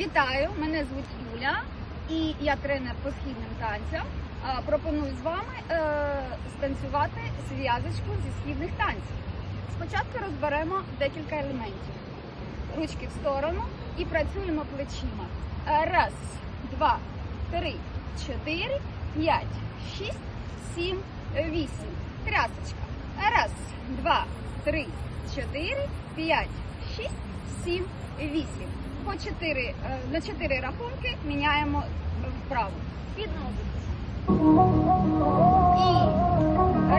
Вітаю, мене звуть Юля і я тренер по східним танцям. Пропоную з вами е, станцювати зв'язочку зі східних танців. Спочатку розберемо декілька елементів. Ручки в сторону і працюємо плечима. Е, Раз, два, три, чотири, п'ять, шість, сім, вісім. Трясочка. Раз, два, три, чотири, п'ять, шість, сім, вісім. По чотири, е, на чотири рахунки міняємо вправо. ноги. І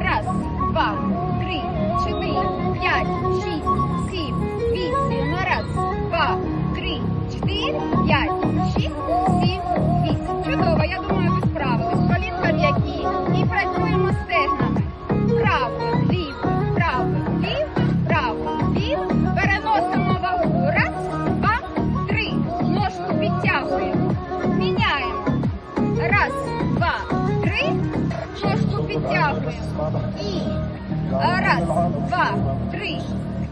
раз, два, підтягуємо. І раз, два, три.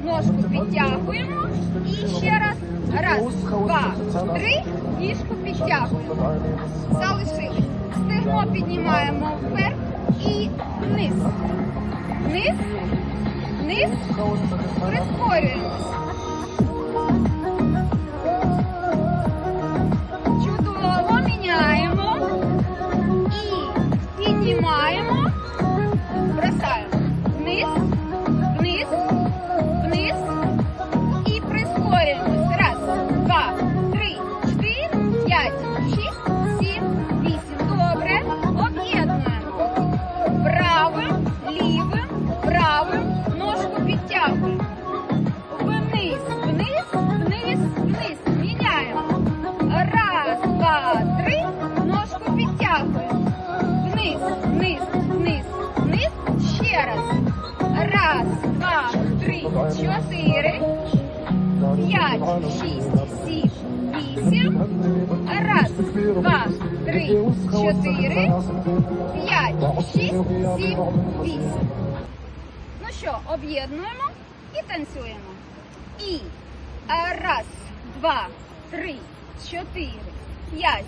Ножку підтягуємо. І ще раз. Раз, два, три. Ніжку підтягуємо. Залишились. Стегно піднімаємо вверх і вниз. Вниз, вниз. Прискорюємось. Підтягуємо. Вниз, вниз, вниз, вниз. Ще раз. Раз, два, три, чотири. П'ять, шість, сім, вісім. Раз, два, три, чотири. П'ять, шість, сім, вісім. Ну що, об'єднуємо і танцюємо. І раз, два, три, чотири, п'ять,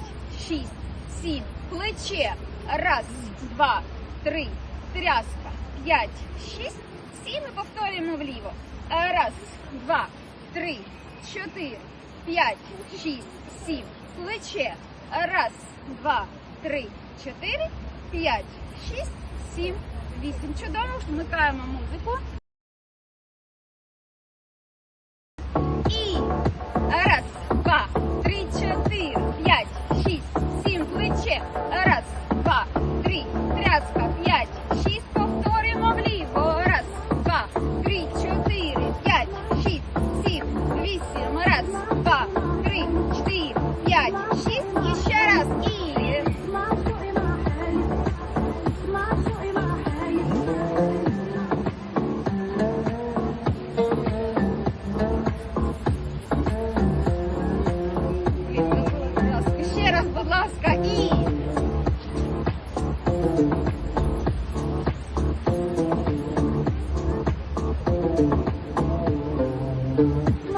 шість, сім. Плече. Раз, два, три, тряска, п'ять, шість, сім. І повторюємо вліво. Раз, два, три, чотири, п'ять, шість, сім. Плече. Раз, два, три, чотири, п'ять, шість, сім, вісім. Чудово, вмикаємо музику. Два, три, чотири, п'ять, шість. І ще раз. І Будь ласка, ще раз, будь ласка, і. Ну,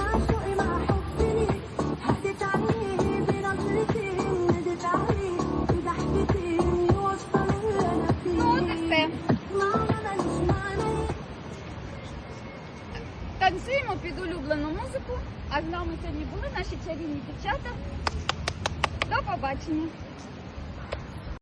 музику. А з нами сьогодні були наші чарівні дівчата. До побачення.